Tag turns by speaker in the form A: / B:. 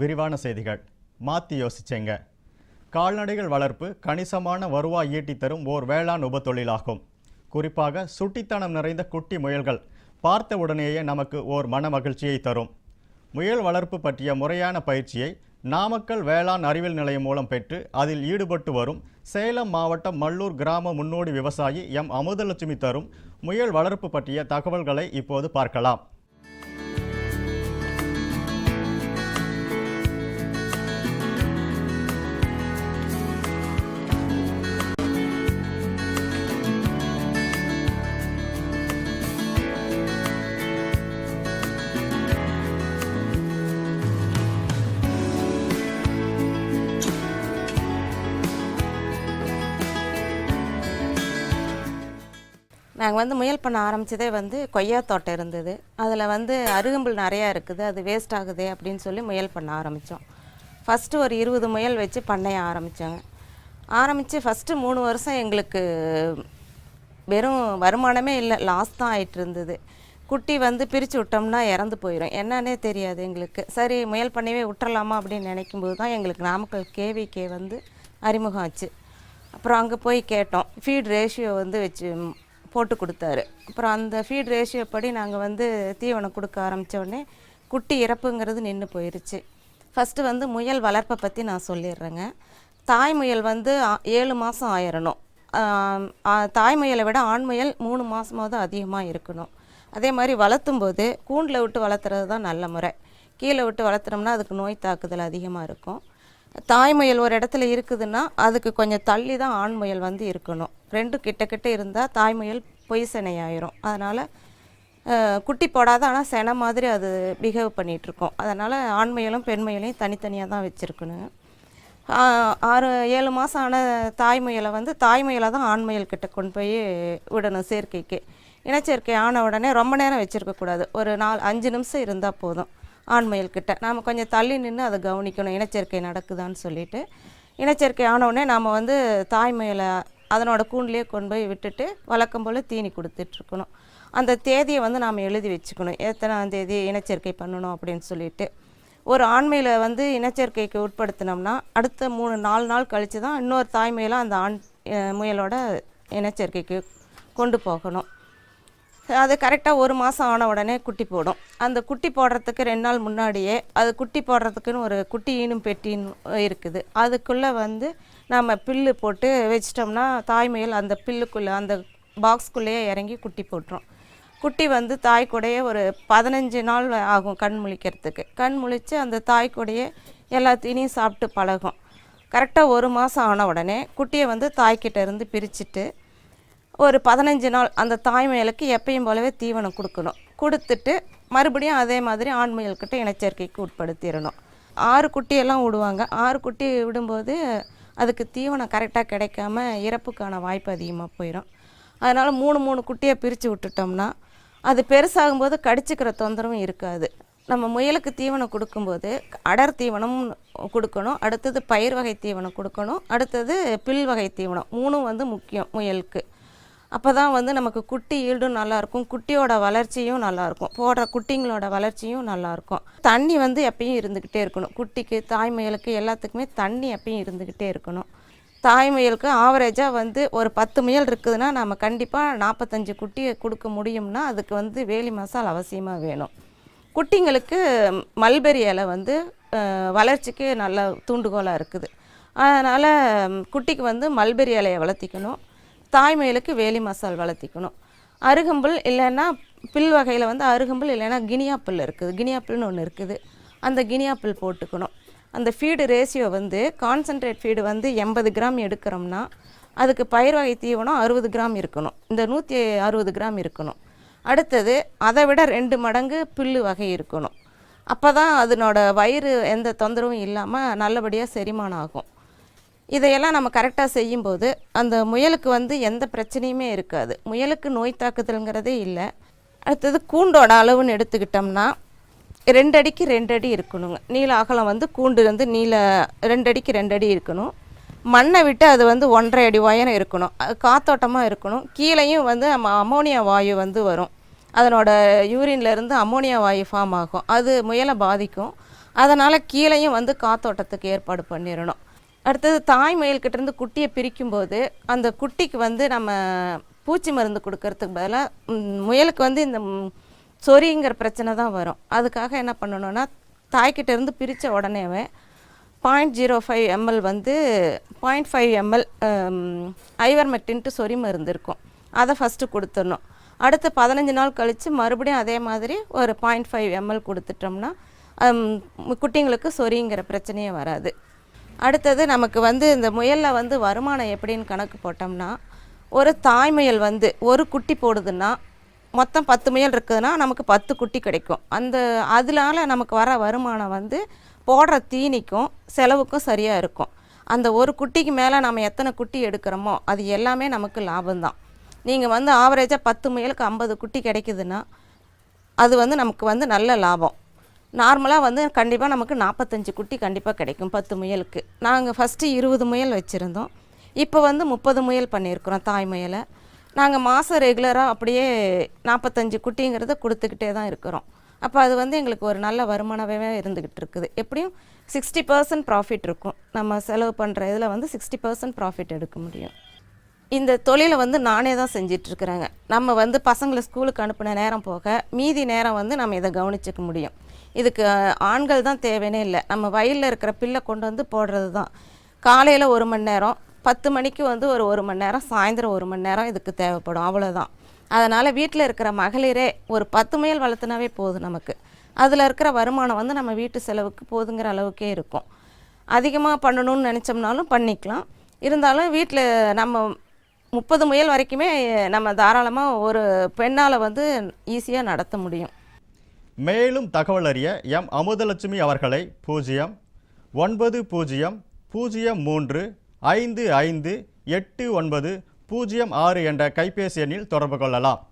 A: விரிவான செய்திகள். மாற்றி யோசிச்சேங்க. கால்நடைகள் வளர்ப்பு கணிசமான வருவாய் ஈட்டி தரும் ஓர் வேளாண் உபத்தொழிலாகும். குறிப்பாக சுட்டித்தனம் நிறைந்த குட்டி முயல்கள் பார்த்த உடனேயே நமக்கு ஓர் மன மகிழ்ச்சியை தரும். முயல் வளர்ப்பு பற்றிய முறையான பயிற்சியை நாமக்கல் வேளாண் அறிவியல் நிலையம் மூலம் பெற்று அதில் ஈடுபட்டு வரும் சேலம் மாவட்டம் மல்லூர் கிராம முன்னோடி விவசாயி எம் அமுதலட்சுமி தரும் முயல் வளர்ப்பு பற்றிய தகவல்களை இப்போது பார்க்கலாம்.
B: நாங்கள் வந்து முயல் பண்ண ஆரம்பித்ததே வந்து கொய்யா தோட்டம் இருந்தது. அதில் வந்து அருகம்புல் நிறையா இருக்குது. அது வேஸ்ட் ஆகுதே அப்படின்னு சொல்லி முயல் பண்ண ஆரம்பித்தோம் ஃபஸ்ட்டு ஒரு இருபது முயல் வச்சு பண்ணைய ஆரம்பித்தோங்க ஆரம்பித்து ஃபஸ்ட்டு மூணு வருஷம் எங்களுக்கு வெறும் வருமானமே இல்லை லாஸ் தான் ஆயிட்டு இருந்தது. குட்டி வந்து பிரித்து விட்டோம்னா இறந்து போயிடும் என்னன்னே தெரியாது எங்களுக்கு. சரி முயல் பண்ணவே விட்டுறலாமா அப்படின்னு நினைக்கும்போது தான் எங்களுக்கு நாமக்கல் கேவிகே வந்து அறிமுகம் ஆச்சு. அப்புறம் அங்கே போய் கேட்டோம். ஃபீட் ரேஷியோ வந்து வச்சு போட்டு கொடுத்தாரு. அப்புறம் அந்த ஃபீட் ரேஷியோ படி நாங்கள் வந்து தீவனம் கொடுக்க ஆரம்பித்தோடனே குட்டி இறப்புங்கிறது நின்று போயிடுச்சு ஃபஸ்ட்டு வந்து முயல் வளர்ப்பை பற்றி நான் சொல்லிடுறேங்க. தாய் முயல் வந்து ஏழு மாதம் ஆயிரணும். தாய் முயலை விட ஆண் முயல் மூணு மாதமாவது அதிகமாக இருக்கணும். அதே மாதிரி வளர்த்தும் போது கூண்டில் விட்டு வளர்த்துறது தான் நல்ல முறை. கீழே விட்டு வளர்த்துனோம்னா அதுக்கு நோய் தாக்குதல் அதிகமாக இருக்கும். தாய் முயல் ஒரு இடத்துல இருக்குதுன்னா அதுக்கு கொஞ்சம் தள்ளி தான் ஆண் முயல் வந்து இருக்கணும். ரெண்டும் கிட்ட கிட்ட இருந்தால் தாய் முயல் பொய்சனை அதனால் குட்டி போடாத ஆனால் செனை மாதிரி அது பிஹேவ் பண்ணிகிட்ருக்கோம் அதனால் ஆண் முயலும் பெண் முயலையும் தனித்தனியாக தான் வச்சுருக்கணுங்க ஆறு ஏழு மாதம் ஆன தாய் முயலை வந்து தாய் முயலை தான் ஆண் முயல் கிட்ட கொண்டு போய் விடணும் சேர்க்கைக்கு. இனச்சேர்க்கை ஆன உடனே ரொம்ப நேரம் வச்சுருக்கக்கூடாது. ஒரு நாலு அஞ்சு நிமிஷம் இருந்தால் போதும். ஆண் கிட்ட. நாம் கொஞ்சம் தள்ளி நின்று அதை கவனிக்கணும். இனச்சேர்க்கை நடக்குதான்னு சொல்லிட்டு. இனச்சேர்க்கை ஆனவுடனே நாம் வந்து தாய்மயிலை அதனோட கூண்டிலே கொண்டு போய் விட்டுட்டு வழக்கம் போல் தீனி கொடுத்துட்ருக்கணும். அந்த தேதியை வந்து நாம் எழுதி வச்சுக்கணும். எத்தனாம் தேதி இனச்சேர்க்கை பண்ணணும் அப்படின்னு சொல்லிட்டு. ஒரு ஆண்மையில் வந்து இனச்சேர்க்கைக்கு உட்படுத்தினோம்னா அடுத்த மூணு நாலு நாள் கழித்து தான் இன்னொரு தாய்மையில் அந்த ஆண் முயலோட இனச்சேர்க்கைக்கு கொண்டு போகணும். அது கரெக்டாக ஒரு மாதம் ஆன உடனே குட்டி போடும். அந்த குட்டி போடுறதுக்கு ரெண்டு நாள் முன்னாடியே அது குட்டி போடுறதுக்குன்னு ஒரு குட்டி ஈனும் பெட்டின்னு இருக்குது. அதுக்குள்ளே வந்து நம்ம பில்லு போட்டு வச்சிட்டோம்னா தாய்மையில் அந்த பில்லுக்குள்ளே அந்த பாக்ஸ்குள்ளேயே இறங்கி குட்டி போட்டுரும். குட்டி வந்து தாய் கூடையே ஒரு பதினஞ்சு நாள் ஆகும் கண் முழிக்கிறதுக்கு. கண் முழித்து அந்த தாய் கூடையே எல்லாத்தையும் சாப்பிட்டு பழகும். கரெக்டாக ஒரு மாதம் ஆன உடனே குட்டியை வந்து தாய்கிட்ட இருந்து பிரிச்சுட்டு ஒரு பதினஞ்சு நாள் அந்த தாய் முயலுக்கு எப்பயும் போலவே தீவனம் கொடுக்கணும். கொடுத்துட்டு மறுபடியும் அதே மாதிரி ஆண் முயல்கிட்ட இனச்சேர்க்கைக்கு உட்படுத்திடணும். ஆறு குட்டியெல்லாம் விடுவாங்க. ஆறு குட்டி விடும்போது அதுக்கு தீவனம் கரெக்டாக கிடைக்காம இறப்புக்கான வாய்ப்பு அதிகமாக போயிடும் அதனால் மூணு மூணு குட்டியை பிரித்து விட்டுட்டோம்னா அது பெருசாகும்போது கடிச்சிக்கிற தொந்தரவும் இருக்காது. நம்ம முயலுக்கு தீவனம் கொடுக்கும்போது அடர் தீவனம் கொடுக்கணும். அடுத்தது பயிர் வகை தீவனம் கொடுக்கணும். அடுத்தது பில் வகை தீவனம். மூணும் வந்து முக்கியம் முயலுக்கு. அப்போ தான் வந்து நமக்கு குட்டி ஈல்டும் நல்லாயிருக்கும் குட்டியோட வளர்ச்சியும் நல்லாயிருக்கும் போடுற குட்டிங்களோட வளர்ச்சியும் நல்லாயிருக்கும். தண்ணி வந்து எப்பயும் இருந்துக்கிட்டே இருக்கணும். குட்டிக்கு தாய்மயலுக்கு எல்லாத்துக்குமே தண்ணி எப்பயும் இருந்துக்கிட்டே இருக்கணும். தாய்மயலுக்கு ஆவரேஜாக வந்து ஒரு பத்து முயல் இருக்குதுன்னா நம்ம கண்டிப்பாக நாற்பத்தஞ்சு குட்டியை கொடுக்க முடியும்னா அதுக்கு வந்து வேலி மசால் அவசியமாக வேணும். குட்டிங்களுக்கு மல்பெரி இலை வந்து வளர்ச்சிக்கு நல்ல தூண்டுகோலாக இருக்குது. அதனால் குட்டிக்கு வந்து மல்பெரி இலையை வளர்த்திக்கணும். தாய்மயிலுக்கு வேலி மசால் வளர்த்திக்கணும். அருகம்புல் இல்லைன்னா பில் வகையில் வந்து அருகம்புல் இல்லைன்னா கினியாப்பில் இருக்குது. கினியாப்பில்னு ஒன்று இருக்குது. அந்த கினியாப்பில் போட்டுக்கணும். அந்த ஃபீடு ரேஷியோ வந்து கான்சன்ட்ரேட் ஃபீடு வந்து எண்பது கிராம் எடுக்கிறோம்னா அதுக்கு பயிர் வகை தீவனம் அறுபது கிராம் இருக்கணும். இந்த நூற்றி அறுபது கிராம் இருக்கணும். அடுத்தது அதை விட ரெண்டு மடங்கு புல்லு வகை இருக்கணும். அப்போ தான் அதனோட வயிறு எந்த தொந்தரவும் இல்லாமல் நல்லபடியாக செரிமானம் ஆகும். இதையெல்லாம் நம்ம கரெக்டாக செய்யும்போது அந்த முயலுக்கு வந்து எந்த பிரச்சனையுமே இருக்காது. முயலுக்கு நோய் தாக்குதல்ங்கிறதே இல்லை. அடுத்தது கூண்டோட அளவுன்னு எடுத்துக்கிட்டோம்னா ரெண்டு அடிக்கு ரெண்டு அடி இருக்கணுங்க. நீள அகலம் வந்து கூண்டு வந்து நீள ரெண்டு அடிக்கு ரெண்டு அடி இருக்கணும். மண்ணை விட்டு அது வந்து ஒன்றரை அடி உயரம் இருக்கணும். அது காத்தோட்டமாக இருக்கணும். கீழேயும் வந்து நம்ம அமோனியா வாயு வந்து வரும். அதனோட யூரின்ல இருந்து அமோனியா வாயு ஃபார்ம் ஆகும். அது முயலை பாதிக்கும். அதனால் கீழேயும் வந்து காத்தோட்டத்துக்கு ஏற்பாடு பண்ணிடணும். அடுத்தது தாய் முயல்கிட்டருந்து குட்டியை பிரிக்கும்போது அந்த குட்டிக்கு வந்து நம்ம பூச்சி மருந்து கொடுக்கறதுக்கு பதிலாக முயலுக்கு வந்து இந்த சொரிங்கிற சொறிங்கிற பிரச்சனை தான் வரும். அதுக்காக என்ன பண்ணணும்னா தாய்கிட்டேருந்து பிரித்த உடனேவே பாயிண்ட் ஜீரோ ஃபைவ் எம்எல் வந்து பாயிண்ட் ஃபைவ் எம்எல் ஐவர்மெக்டின்ட்டு சொறி மருந்து இருக்கும். அதை ஃபஸ்ட்டு கொடுத்துடணும். அடுத்து பதினஞ்சு நாள் கழித்து மறுபடியும் அதே மாதிரி ஒரு பாயிண்ட் ஃபைவ் எம்எல் கொடுத்துட்டோம்னா குட்டிங்களுக்கு சொறிங்கிற பிரச்சனையே வராது. அடுத்தது நமக்கு வந்து இந்த முயலில் வந்து வருமானம் எப்படின்னு கணக்கு போட்டோம்னா ஒரு தாய் முயல் வந்து ஒரு குட்டி போடுதுன்னா மொத்தம் பத்து முயல் இருக்குதுன்னா நமக்கு பத்து குட்டி கிடைக்கும். அந்த அதனால நமக்கு வர வருமானம் வந்து போடுற தீனிக்கும் செலவுக்கும் சரியாக இருக்கும். அந்த ஒரு குட்டிக்கு மேலே நம்ம எத்தனை குட்டி எடுக்கிறோமோ அது எல்லாமே நமக்கு லாபம்தான். நீங்கள் வந்து ஆவரேஜாக பத்து முயலுக்கு ஐம்பது குட்டி கிடைக்குதுன்னா அது வந்து நமக்கு வந்து நல்ல லாபம். நார்மலாக வந்து கண்டிப்பாக நமக்கு நாற்பத்தஞ்சு குட்டி கண்டிப்பாக கிடைக்கும் பத்து முயலுக்கு. நாங்கள் ஃபஸ்ட்டு இருபது முயல் வச்சுருந்தோம். இப்போ வந்து முப்பது முயல் பண்ணியிருக்கிறோம் தாய் முயலை. நாங்கள் மாதம் ரெகுலராக அப்படியே நாற்பத்தஞ்சு குட்டிங்கிறத கொடுத்துக்கிட்டே தான் இருக்கிறோம். அப்போ அது வந்து எங்களுக்கு ஒரு நல்ல வருமானமே இருந்துக்கிட்டு இருக்குது. எப்படியும் சிக்ஸ்டி பர்சன்ட் ப்ராஃபிட் இருக்கும். நம்ம செலவு பண்ணுற இதில் வந்து சிக்ஸ்டி பர்சன்ட் ப்ராஃபிட் எடுக்க முடியும். இந்த தொழிலை வந்து நானே தான் செஞ்சிட்ருக்குறேங்க நம்ம வந்து பசங்களை ஸ்கூலுக்கு அனுப்பின நேரம் போக மீதி நேரம் வந்து நம்ம இதை கவனிச்சிக்க முடியும். இதுக்கு ஆண்கள் தான் தேவைன்னே இல்லை. நம்ம வயலில் இருக்கிற பில்லை கொண்டு வந்து போடுறது தான். காலையில் ஒரு மணி நேரம் பத்து மணிக்கு வந்து ஒரு ஒரு மணி நேரம் சாயந்தரம் ஒரு மணி நேரம் இதுக்கு தேவைப்படும். அவ்வளோதான் அதனால் வீட்டில் இருக்கிற மகளிரே ஒரு பத்து முயல் வளர்த்துனாவே போதும் நமக்கு. அதில் இருக்கிற வருமானம் வந்து நம்ம வீட்டு செலவுக்கு போதுங்கிற அளவுக்கே இருக்கும். அதிகமாக பண்ணணும்னு நினச்சோம்னாலும் பண்ணிக்கலாம். இருந்தாலும் வீட்டில் நம்ம முப்பது முயல் வரைக்குமே நம்ம தாராளமாக ஒரு பெண்ணால் வந்து ஈஸியாக நடத்த முடியும்.
A: மேலும் தகவல் அறிய எம். அமுதலட்சுமி அவர்களை பூஜ்ஜியம் ஒன்பது பூஜ்ஜியம் பூஜ்ஜியம் மூன்று ஐந்து ஐந்து எட்டு ஒன்பது பூஜ்ஜியம் ஆறு என்ற கைபேசி எண்ணில் தொடர்பு கொள்ளலாம்.